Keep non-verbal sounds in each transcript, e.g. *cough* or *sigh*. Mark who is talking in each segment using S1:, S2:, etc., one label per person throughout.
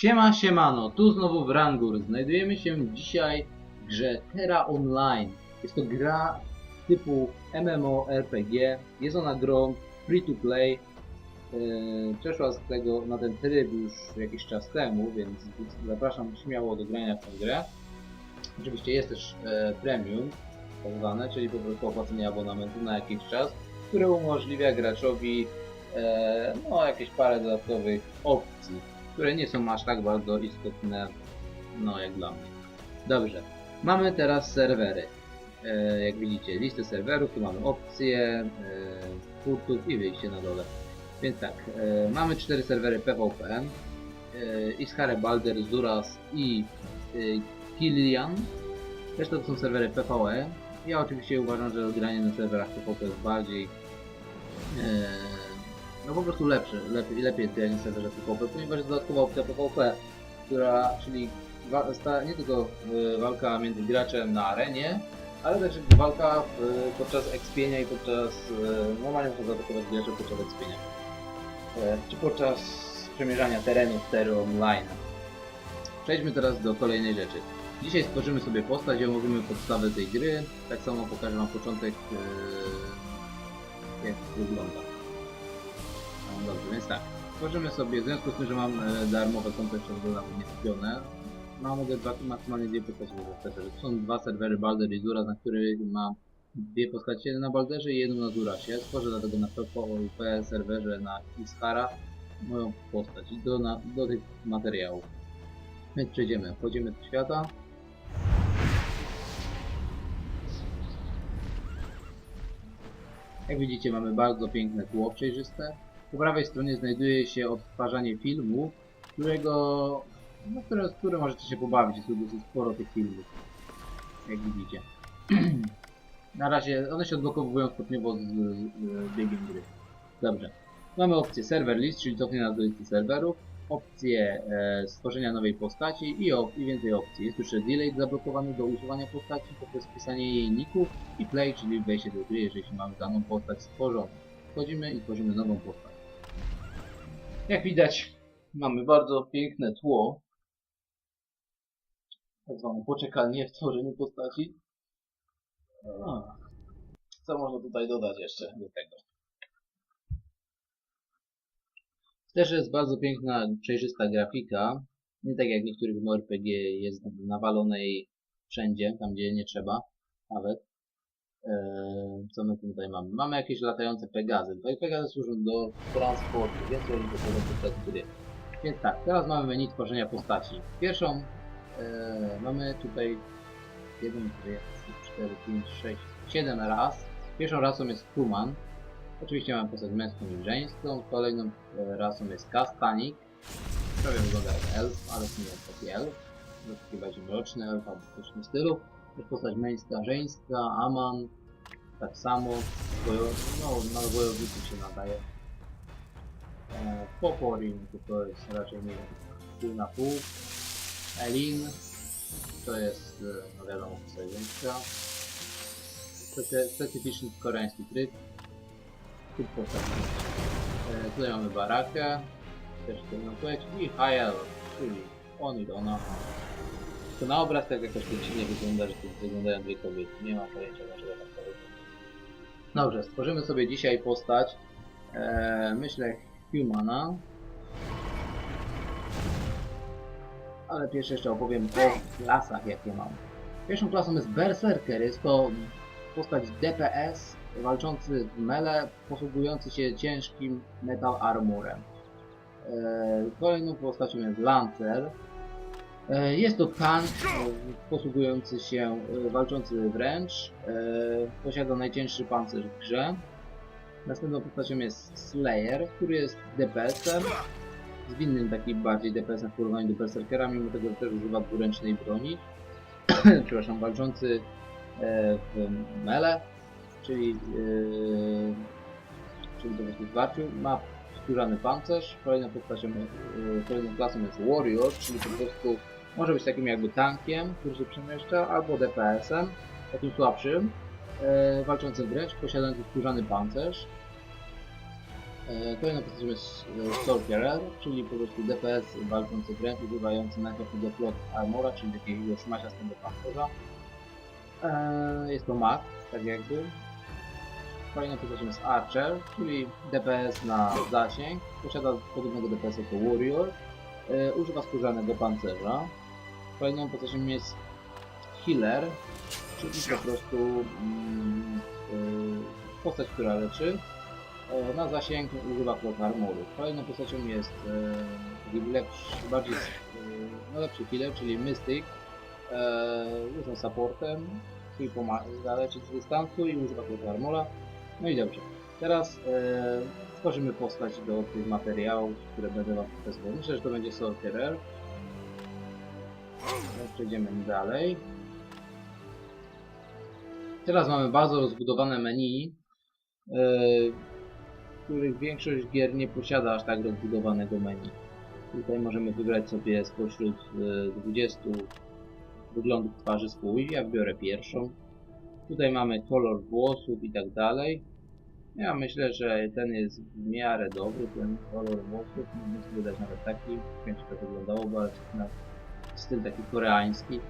S1: Siema, siemano, tu znowu Wrangur. Znajdujemy się dzisiaj w grze Terra Online. Jest to gra typu MMORPG. Jest ona grą free to play. Yy, Przeszła z tego na ten tryb już jakiś czas temu, więc zapraszam śmiało do grania w tę grę. Oczywiście jest też e, premium, tak zwane, czyli po prostu opłacenie abonamentu na jakiś czas, które umożliwia graczowi e, no, jakieś parę dodatkowych opcji które nie są aż tak bardzo istotne, no jak dla mnie. Dobrze, mamy teraz serwery. E, jak widzicie, listę serwerów, tu mamy opcje, e, i wyjście na dole. Więc tak, e, mamy cztery serwery PvP, e, Iskare, Balder, Zuras i e, Kilian. Reszta to są serwery PvE. Ja oczywiście uważam, że granie na serwerach PvP jest bardziej e, no po prostu lepszy, lepiej, lepiej jest granie serwerze PvP, ponieważ jest dodatkowa opcja PvP, która, czyli nie tylko y, walka między graczem na arenie, ale też walka y, podczas ekspienia i podczas, y, normalnie można zaatakować graczy podczas ekspienia. E, czy podczas przemierzania terenu w Terry Online. Przejdźmy teraz do kolejnej rzeczy. Dzisiaj stworzymy sobie postać i omówimy podstawę tej gry. Tak samo pokażę Wam początek, y, jak wygląda. No dobrze, więc tak. Tworzymy sobie, w związku z tym, że mam e, darmowe konto jeszcze w ogóle nie kupione, mam mogę dwa, maksymalnie dwie postacie w serwerze. To są dwa serwery Balder i Zura, na których mam dwie postacie, na Balderze i jedną na Zurasie. Stworzę dlatego na PvP serwerze na Iskara moją postać do, na, do tych materiałów. Więc przejdziemy, wchodzimy do świata. Jak widzicie mamy bardzo piękne tło przejrzyste. Po prawej stronie znajduje się odtwarzanie filmu, którego, no, które, które możecie się pobawić. Jest tu sporo tych filmów, jak widzicie. *clears throat* Na razie one się odblokowują stopniowo z, z, z biegiem gry. Dobrze. Mamy opcję server list, czyli cofnie nas do listy serwerów, opcję e, stworzenia nowej postaci i, op i więcej opcji. Jest jeszcze delay zablokowany do usuwania postaci poprzez wpisanie jej ników i play, czyli wejście do gry, jeżeli mamy daną postać stworzoną. Wchodzimy i tworzymy nową postać. Jak widać, mamy bardzo piękne tło. Tak zwane poczekalnie w tworzeniu postaci. Co można tutaj dodać jeszcze do tego? Też jest bardzo piękna, przejrzysta grafika. Nie tak jak w niektórych RPG jest nawalonej wszędzie, tam gdzie nie trzeba nawet. Eee, co my tutaj mamy? Mamy jakieś latające Pegazy. Pegazy służą do transportu, więc oni do tego podczas gry. Więc tak, teraz mamy menu tworzenia postaci. Pierwszą eee, mamy tutaj 1, 2, 3, 4, 5, 6, 7 ras. Pierwszą rasą jest Human. Oczywiście mamy postać męską i żeńską. Kolejną e, rasą jest Kastanik. Prawie wygląda jak elf, ale to nie jest taki elf. To taki bardziej mroczny elf albo w stylu. Jest postać męska, żeńska, Aman, tak samo, no na wojowników się nadaje. E, Poporin to, jest raczej nie wiem, pół na pół. Elin to jest, e, no wiadomo, postać żeńska. Specy- Specyficzny koreański tryb. Typ postaci. E, tutaj mamy Barakę, też tylną płeć i Hayel, czyli on i ona. To na obraz tak jakoś to dziwnie wygląda, że tu wyglądają dwie kobiety. Nie mam pojęcia dlaczego tak to wygląda. Dobrze, stworzymy sobie dzisiaj postać. E, myślę Humana. Ale pierwsze jeszcze opowiem o klasach jakie mam. Pierwszą klasą jest Berserker. Jest to postać DPS walczący w mele, posługujący się ciężkim metal armorem. E, kolejną postacią jest Lancer. E, Jest to tank e, posługujący się, e, walczący wręcz. Posiada najcięższy pancerz w grze. Następną postacią jest Slayer, który jest DPS-em. Zwinnym takim bardziej DPS-em w porównaniu do Berserkera, mimo tego że też używa dwuręcznej broni. *coughs* Przepraszam, walczący w mele, czyli, czyli po prostu w. Ma skórzany pancerz. Kolejną postacią, kolejną klasą jest Warrior, czyli po prostu może być takim jakby tankiem, który się przemieszcza, albo DPS-em, takim słabszym, e, walczącym wręcz, posiadającym skórzany pancerz. E, Kolejną postacią jest e, Sorcerer, czyli po prostu DPS walczący wręcz, używający najpierw do plot armora, czyli takiego szmaciastego pancerza. E, Jest to mag, tak jakby. Kolejną postacią jest Archer, czyli DPS na zasięg. Posiada podobnego DPS jako Warrior. E, Używa skórzanego pancerza. Kolejną postacią jest Healer, czyli po prostu mm, e, postać, która leczy. E, Na zasięg używa plot armoru. Kolejną postacią jest e, taki lepszy, bardziej e, no lepszy healer, czyli Mystic. E, jest on supportem, czyli pomaga leczyć z dystansu i używa plot armora. No i dobrze. Teraz e, stworzymy postać do tych materiałów, które będę Wam pokazywał. Myślę, że to będzie Sorcerer. Przejdziemy dalej. Teraz mamy bardzo rozbudowane menu, e, których większość gier nie posiada aż tak rozbudowanego menu. Tutaj możemy wybrać sobie spośród e, 20 wyglądów twarzy swój. Ja wybiorę pierwszą. Tutaj mamy kolor włosów i tak dalej. Ja myślę, że ten jest w miarę dobry, ten kolor włosów. Mógłbym sobie dać nawet taki. Nie czy to wyglądałoby, ale to na styl taki koreański.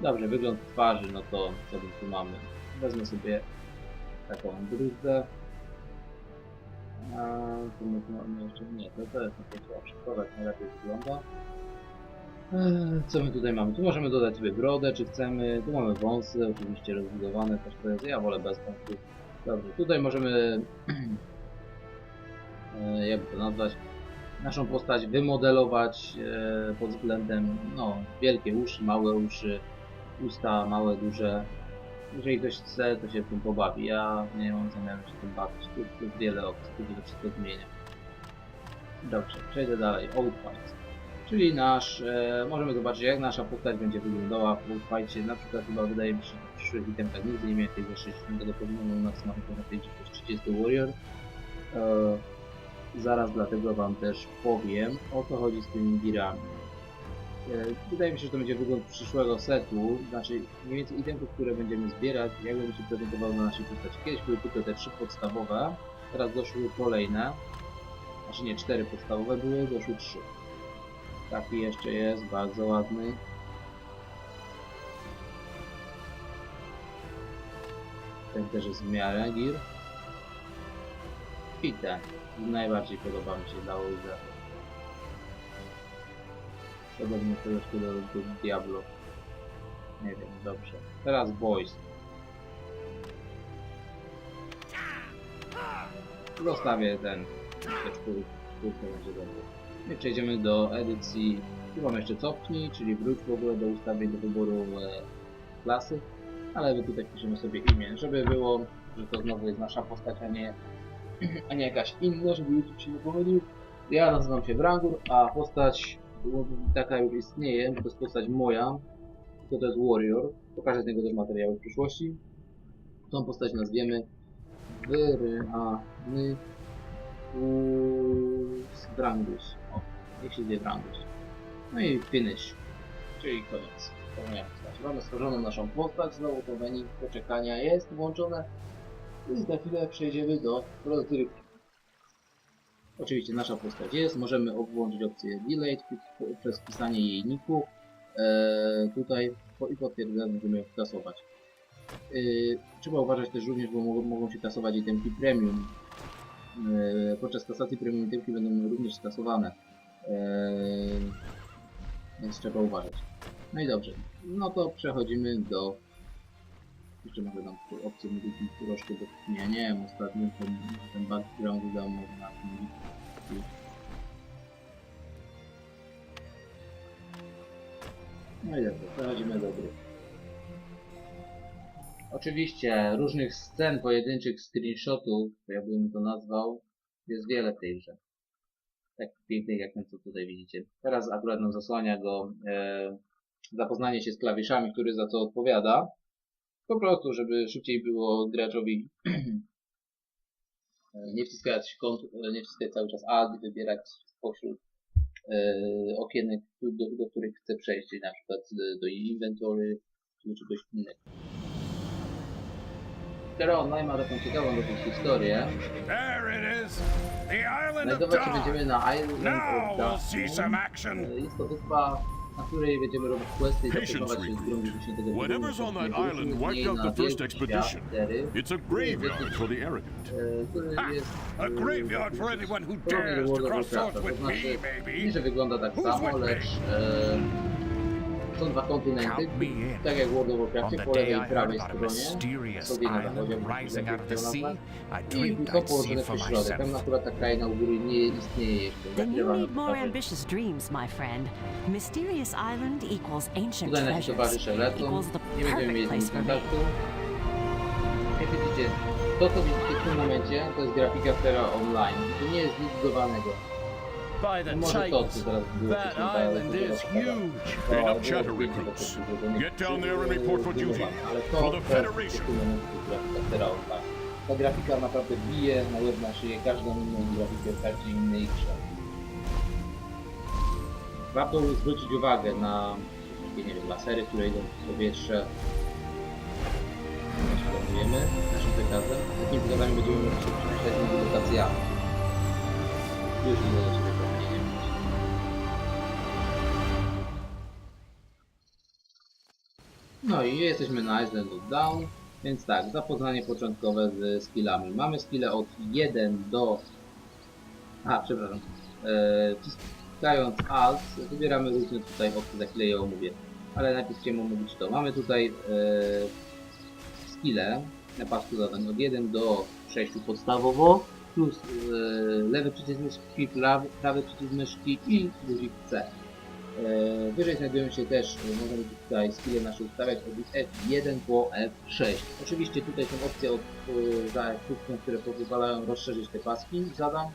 S1: Dobrze, wygląd twarzy, no to co tu mamy? Wezmę sobie taką bruzdę. A, tu my tu mamy jeszcze nie, to, to jest takie to tak najlepiej wygląda. Eee, Co my tutaj mamy? Tu możemy dodać sobie brodę, czy chcemy. Tu mamy wąsy, oczywiście rozbudowane też to jest. Ja wolę bez wąsów. Dobrze, tutaj możemy, *clears throat* e, jakby to nazwać, naszą postać wymodelować e, pod względem, no, wielkie uszy, małe uszy, usta małe, duże. Jeżeli ktoś chce, to się tym pobawi. Ja nie mam zamiaru się tym bawić. Tu, jest wiele opcji, tu się wszystko zmienia. Dobrze, przejdę dalej. Outfight. Czyli nasz, e, możemy zobaczyć jak nasza postać będzie wyglądała w Outfightie. Na przykład chyba wydaje mi się, że w przyszłych itemkach nigdy nie miałem tego 60 poziomu, u nas mamy to na 30 Warrior. E, zaraz dlatego wam też powiem o co chodzi z tymi girami. E, Wydaje mi się, że to będzie wygląd przyszłego setu, znaczy mniej więcej itemów, które będziemy zbierać, jak będę się prezentował na naszej postaci. Kiedyś były tylko te trzy podstawowe, teraz doszły kolejne, znaczy nie, cztery podstawowe były, doszły trzy. Taki jeszcze jest, bardzo ładny. Ten też jest w miarę gir. Ten. Najbardziej podoba mi się dla Wiza. Podobnie troszkę do, do Diablo. Nie wiem, dobrze. Teraz Boys. Zostawię ten. Czwórkę będzie dobrze. I przejdziemy do edycji. Tu jeszcze cofnij, czyli wróć w ogóle do ustawień do wyboru e, klasy. Ale my tutaj piszemy sobie imię, żeby było, że to znowu jest nasza postać, a nie, a nie jakaś inna, żeby YouTube się nie pomylił. Ja nazywam się Brangur, a postać taka już istnieje, to jest postać moja, to to jest Warrior. Pokażę z niego też materiały w przyszłości. Tą postać nazwiemy Wyryhany Brangus. O, niech się zwie Brangus. No i finish, czyli koniec. Mamy stworzoną naszą postać, znowu to menu poczekania jest włączone. I za chwilę przejdziemy do rozgrywki. Oczywiście nasza postać jest, możemy włączyć opcję Delay przez wpisanie jej niku. Eee, tutaj po, i potwierdzamy, będziemy ją kasować. Eee, trzeba uważać też również, bo mogą, mogą się kasować itemki premium. Eee, podczas kasacji premium itemki będą również skasowane. Eee, więc trzeba uważać. No i dobrze. No to przechodzimy do... Jeszcze dam tu opcję modyfikacji troszkę do nie, nie wiem, ostatnio ten, ten background dał może na tym No i dobrze, przechodzimy do gry. Oczywiście różnych scen, pojedynczych screenshotów, jak bym to nazwał, jest wiele w tej grze. Tak pięknych jak ten, co tutaj widzicie. Teraz akurat nam zasłania go e, zapoznanie się z klawiszami, który za co odpowiada. Po prostu, żeby szybciej było graczowi *clears throat* nie wciskać kont, nie wciskać cały czas Alt i wybierać spośród e, okienek, do, do których chce przejść, czyli na przykład do inventory czy czegoś innego. Terra Online ma taką ciekawą dosyć historię.
S2: Of
S1: Znajdować się będziemy na Island of Dawn. E, Jest to wyspa, na której będziemy robić questy i
S3: Patience,
S1: zapoznawać się z grą
S3: recruit.
S1: 10
S3: Whatever's on that island wiped out the first expedition. It's a graveyard for the arrogant.
S1: który jest...
S2: A
S1: e,
S2: graveyard for anyone who dares to
S1: World of
S2: cross swords
S1: Warcrafta, to
S2: with me,
S1: znaczy, nie,
S2: maybe.
S1: że wygląda tak
S2: Who's
S1: samo,
S2: with me?
S1: lecz e, są dwa kontynenty, tak jak w World of Warcraftie, po lewej
S4: I
S1: prawej stronie, sobie na zachodzie,
S4: I
S1: są położone przez środek. Tam akurat ta kraina u góry nie istnieje jeszcze.
S5: Then you
S1: zakrywana
S5: need more
S1: podstawą.
S5: ambitious dreams, my friend. Mysterious Island equals ancient
S1: Tutaj nasi
S5: treasures.
S1: towarzysze lecą, nie będziemy mieli
S5: perfect
S1: z nim kontaktu. Jak widzicie, to co widzicie w tym momencie, to jest grafika Terra Online. To nie jest nic budowanego.
S6: By the Titans, that island is huge.
S1: to
S3: Enough chatter, recruits.
S1: zrobione
S3: Get down there and report for duty.
S1: zbudowane. Ale to,
S3: For the Federation.
S1: Online. Ta grafika naprawdę bije na łeb na szyję każdą inną grafikę w każdej innej grze. Warto zwrócić uwagę na nie wiem, lasery, które idą w powietrze. Planujemy naszym przekazem. Takimi przekazami będziemy mogli się przemyśleć między lokacjami. Już idę do i jesteśmy na Island of Down, więc tak, zapoznanie początkowe z skillami. Mamy skille od 1 do... A, przepraszam. Eee, Alt, wybieramy różne tutaj opcje, za chwilę je omówię. Ale najpierw chciałem omówić to. Mamy tutaj eee, skille na pasku zadań od 1 do 6 podstawowo, plus eee, lewy przycisk myszki, prawy, prawy przycisk myszki i guzik C. E, Wyżej znajdują się też, e, możemy tutaj skille nasze ustawiać od F1 po F6. Oczywiście tutaj są opcje od, e, za krótką, które pozwalają rozszerzyć te paski zadań,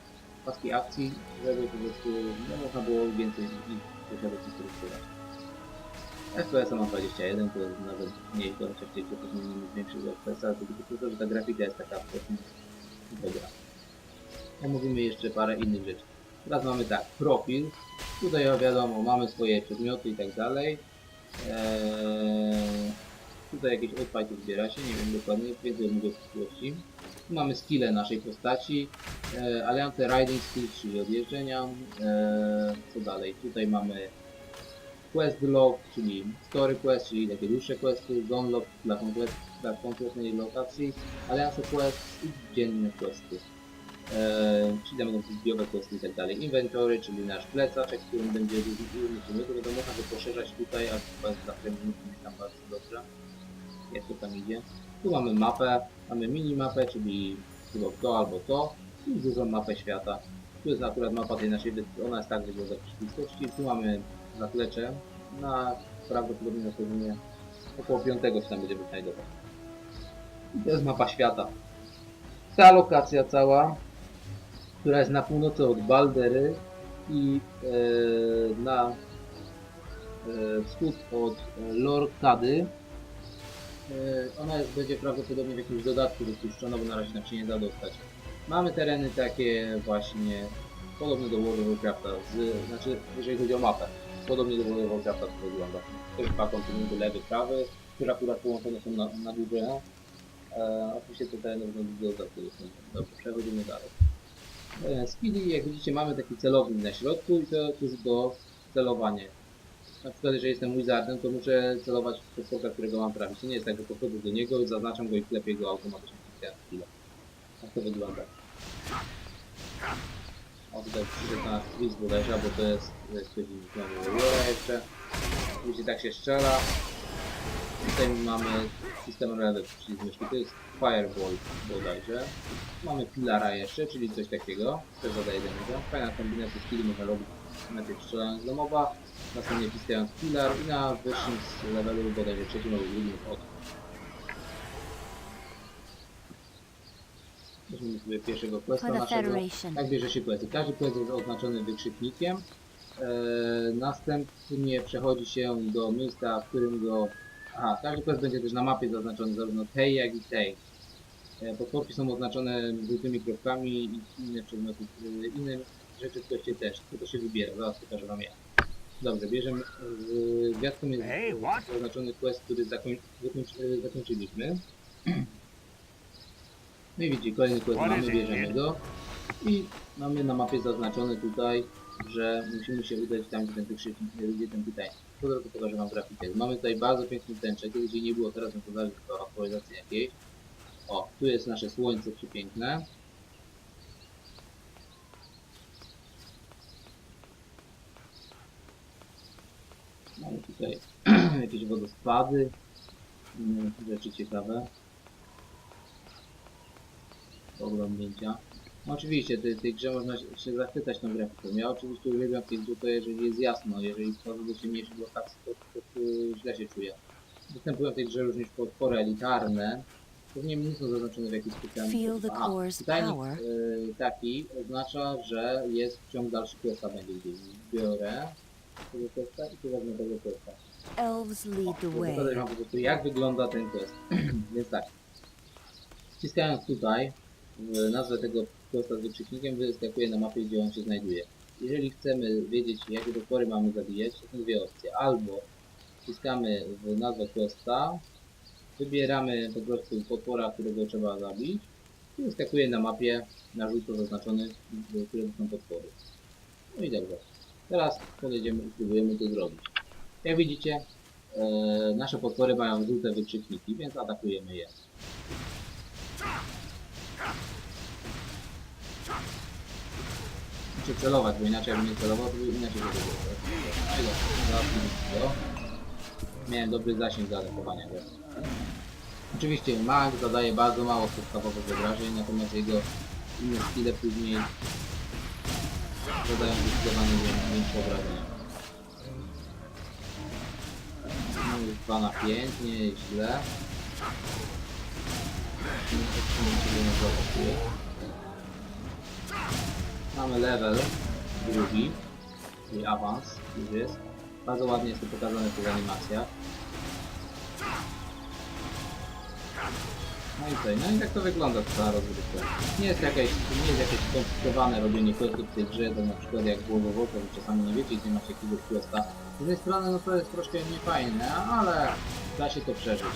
S1: paski akcji, żeby po prostu no, można było więcej z nich posiadać i korzystać. FPS mam 21, to jest nawet to chociaż tej to powinien mieć większego FPS, ale to tylko to, że ta grafika jest taka powiedzmy dobra. Omówimy jeszcze parę innych rzeczy. Teraz mamy tak, profil. Tutaj o, wiadomo, mamy swoje przedmioty i tak dalej. Eee, tutaj jakieś odfajty zbiera się, nie wiem dokładnie, więcej mówię w przyszłości. Tu mamy skille naszej postaci. Eee, Aliante Riding Skills, czyli odjeżdżenia. Eee, co dalej? Tutaj mamy Quest Log, czyli Story Quest, czyli takie dłuższe questy, Zone Log dla, komplet, dla kompletnej lokacji, Alianse Quest i dzienne questy. Eee, czyli będą zbiowe questy i tak dalej. Inventory, czyli nasz plecaczek, którym będzie różny przedmiotów, będą można go poszerzać tutaj, a to jest dla premiumów tam bardzo dobrze. Jak to tam idzie. Tu mamy mapę, mamy minimapę, czyli chyba to albo to i dużą mapę świata. Tu jest akurat mapa tej naszej wyspy, ona jest tak wygląda w rzeczywistości. Tu mamy zaplecze na prawdopodobnie na poziomie około piątego się tam będziemy znajdować. I to jest mapa świata. Ta lokacja cała, która jest na północy od Baldery i e, na e, wschód od e, Lorkady. E, ona jest, będzie prawdopodobnie w jakimś dodatku wypuszczona, bo na razie nam się nie da dostać. Mamy tereny takie właśnie podobne do World of Warcrafta, z, znaczy jeżeli chodzi o mapę, podobnie do World of Warcrafta to wygląda. Też dwa kontynenty, lewy, prawy, które akurat połączone są na, na górze. E, oczywiście te tereny będą dodatkowo dostępne. Dobrze, przechodzimy dalej. Skilli, jak widzicie, mamy taki celownik na środku i to jest do celowania. Na przykład, jeżeli jestem wizardem, to muszę celować w potworka, którego mam trafić. To nie jest tak, że podchodzę do niego, zaznaczam go i klepię go automatycznie wciskając chwilę. Tak to wygląda. O, tutaj przyszedł na Chris bodajże, bo to jest, znany Warriora jeszcze. Widzicie, tak się strzela. Tutaj mamy system relet, czyli myszki, to jest Fireball bodajże. Mamy Pilara jeszcze, czyli coś takiego, też zadaje damage. Fajna kombinacja skilli można robić najpierw strzelając do moba, następnie wciskając Pilar i na wyższym z levelu bodajże trzecim albo drugim od. Weźmiemy sobie pierwszego questa naszego. Tak bierze się questy. Każdy quest jest oznaczony wykrzyknikiem. E, następnie przechodzi się do miejsca, w którym go... Aha, każdy quest będzie też na mapie zaznaczony zarówno tej, jak i tej. E, potworki są oznaczone żółtymi kropkami i inne przedmioty, e, inne rzeczy w questie też. To, to się wybiera, zaraz pokażę wam jak. Dobrze, bierzemy... Z gwiazdką jest
S2: Hey, what?
S1: zaznaczony quest, który zakoń, zakończy, e, zakończyliśmy. No i widzicie, kolejny quest mamy, bierzemy go. I mamy na mapie zaznaczone tutaj, że musimy się udać tam, gdzie ten wykrzyknik, gdzie ten pytań. Po drodze pokażę wam grafikę. Mamy tutaj bardzo piękny tęczek, gdzie nie było teraz, no to zależy do aktualizacji jakiejś. O, tu jest nasze słońce przepiękne. Mamy tutaj *clears throat* jakieś wodospady, rzeczy ciekawe. Oglądnięcia. No oczywiście, tej, tej grze można się- zachwycać tą grafiką. Ja oczywiście uwielbiam to, jeżeli jest jasno, jeżeli wchodzę do ciemniejszych lokacji, to, to, to źle się czuję. Występują w tej grze również potwory elitarne. Pewnie nie są zaznaczone w jakiś specjalny
S5: Feel
S1: sposób.
S5: the core's
S1: pytajnik
S5: power.
S1: y, taki oznacza, że jest ciąg dalszy questa będzie gdzieś. Biorę tego questa i tu wezmę tego questa.
S5: Elves lead the way.
S1: Pokazać wam po prostu jak wygląda ten quest. *clears throat* Więc tak. Wciskając tutaj w nazwę tego questa z wykrzyknikiem wyskakuje na mapie gdzie on się znajduje. Jeżeli chcemy wiedzieć jakie potwory mamy zabijać, to są dwie opcje. Albo wciskamy w nazwę questa, wybieramy po prostu potwora, którego trzeba zabić i wyskakuje na mapie na żółto zaznaczony, które są potwory. No i dobrze. Teraz podejdziemy i spróbujemy to zrobić. Jak widzicie, e, nasze potwory mają żółte wykrzykniki, więc atakujemy je. Muszę celować, bo inaczej jakbym nie celował, to inaczej by było. No i go. Miałem dobry zasięg do atakowania go. Oczywiście mag zadaje bardzo mało podstawowych obrażeń, natomiast jego inne skille później zadają zdecydowanie wię- większe obrażenia. No już 2 na 5, nie jest źle. Mamy level drugi, czyli awans już jest. Bardzo ładnie jest to pokazane w tych animacjach. No i co? No i tak to wygląda ta rozgrywka. Nie jest jakieś, nie jest jakieś skomplikowane robienie questów w grze, to na przykład jak było w Wolfie, że czasami nie wiecie gdzie macie jakiegoś questa. Z jednej strony no to jest troszkę niefajne, ale da się to przeżyć.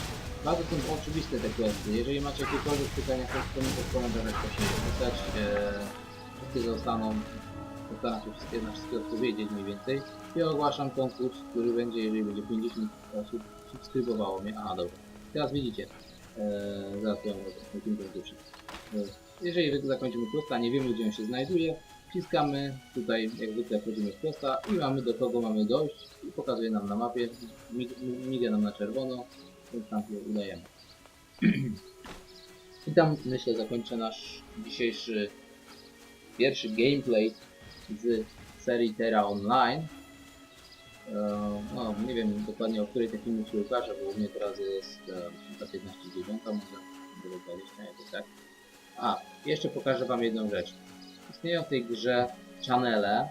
S1: Bardzo są oczywiste te questy. Jeżeli macie jakiekolwiek pytania, to w komentarzach proszę je pisać. Eee, wszystkie zostaną, postaram się wszystkie, na wszystkie odpowiedzieć mniej więcej. I ogłaszam konkurs, który będzie, jeżeli będzie 50 osób subskrybowało mnie. Aha, dobra. Teraz widzicie. Na tym będzie wszystko. Eee, Jeżeli zakończymy questa, nie wiemy gdzie on się znajduje, wciskamy tutaj, jak zwykle wchodzimy w questa i mamy do kogo mamy dojść i pokazuje nam na mapie, mig- miga nam na czerwono, więc tam się udajemy. *clears throat* I tam myślę zakończę nasz dzisiejszy pierwszy gameplay z serii Terra Online. Eee, No, nie wiem dokładnie o której ten filmik się ukaże, bo u mnie teraz jest e, 15.09, może było 20, jakoś tak. A, jeszcze pokażę wam jedną rzecz. Istnieją w tej grze channele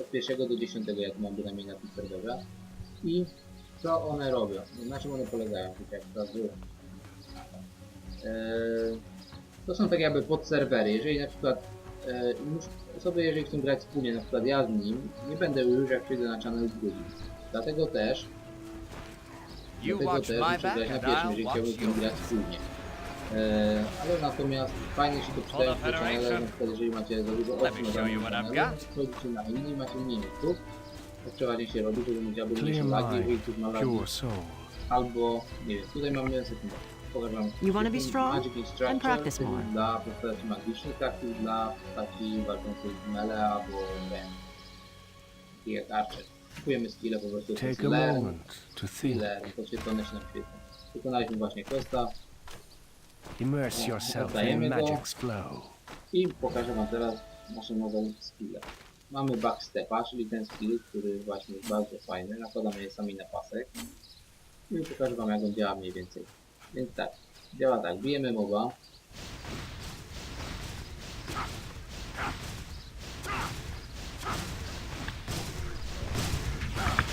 S1: od pierwszego do 10, jak mam bynajmniej na tym serwerze. I co one robią? Na czym one polegają? Tak jak teraz było. Eee, to są tak jakby podserwery. Jeżeli na przykład e, już osoby, jeżeli chcą grać wspólnie, na przykład ja z nim, nie będę już jak przyjdę na channel drugi. Dlatego też,
S4: You
S1: dlatego też muszę grać na pierwszym, jeżeli chciałbym z grać wspólnie. E, ale natomiast fajnie się to
S4: up,
S1: channele,
S4: Federation.
S1: na przykład jeżeli macie za dużo osób na danym
S4: got.
S1: wchodzicie na inny i macie mniej osób. To przeważnie się robi, żeby mieć albo mniejsze lagi, jeżeli ktoś ma lagi, albo nie wiem, tutaj mamy sekundę.
S5: You wanna be strong? Then practice more.
S1: Dla postaci magicznych, tak i dla postaci walczących z melee albo ręk. Takich jak Archer. Kupujemy skille po prostu. to jest
S6: Take a moment to think.
S1: learn, podświetlone się nam świetnie. Wykonaliśmy właśnie questa
S6: Immerse yourself
S1: Oddajemy
S6: in magic's flow.
S1: i pokażę wam teraz nasze nowe skille. Mamy backstepa, czyli ten skill, który właśnie jest bardzo fajny. Nakładamy je sami na pasek. I pokażę wam jak on działa mniej więcej. Więc tak, działa tak, bijemy moba.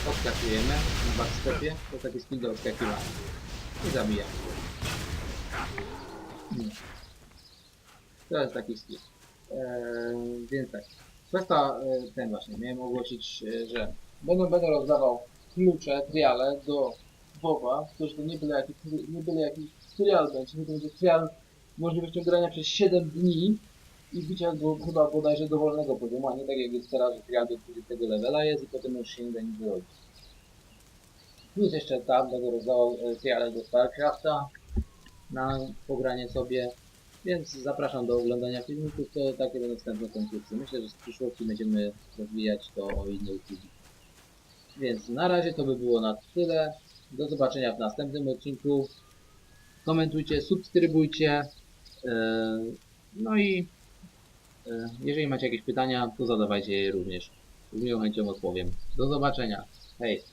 S1: Odskakujemy w backstepie, to taki skill do odskakiwania. I zabijamy. Hmm. To jest taki skill. Eee, więc tak. Kwestia e, ten właśnie, miałem ogłosić, e, że będę, będę rozdawał klucze, triale do WoWa, to że to nie byle jaki, nie byle jaki trial będzie, to będzie trial możliwością grania przez 7 dni i bicia go chyba bodajże dowolnego poziomu, a nie tak jak jest teraz, że trial do 20 levela jest i potem już się nie da nic zrobić. Plus jeszcze tam będę rozdawał e, triale do StarCrafta na pogranie sobie, więc zapraszam do oglądania filmików, to takie będą wstępne konkursy. Myślę, że w przyszłości będziemy rozwijać to o inne usługi. Więc na razie to by było na tyle. Do zobaczenia w następnym odcinku. Komentujcie, subskrybujcie. e, No i e, jeżeli macie jakieś pytania, to zadawajcie je również. Z miłą chęcią odpowiem. Do zobaczenia. Hej!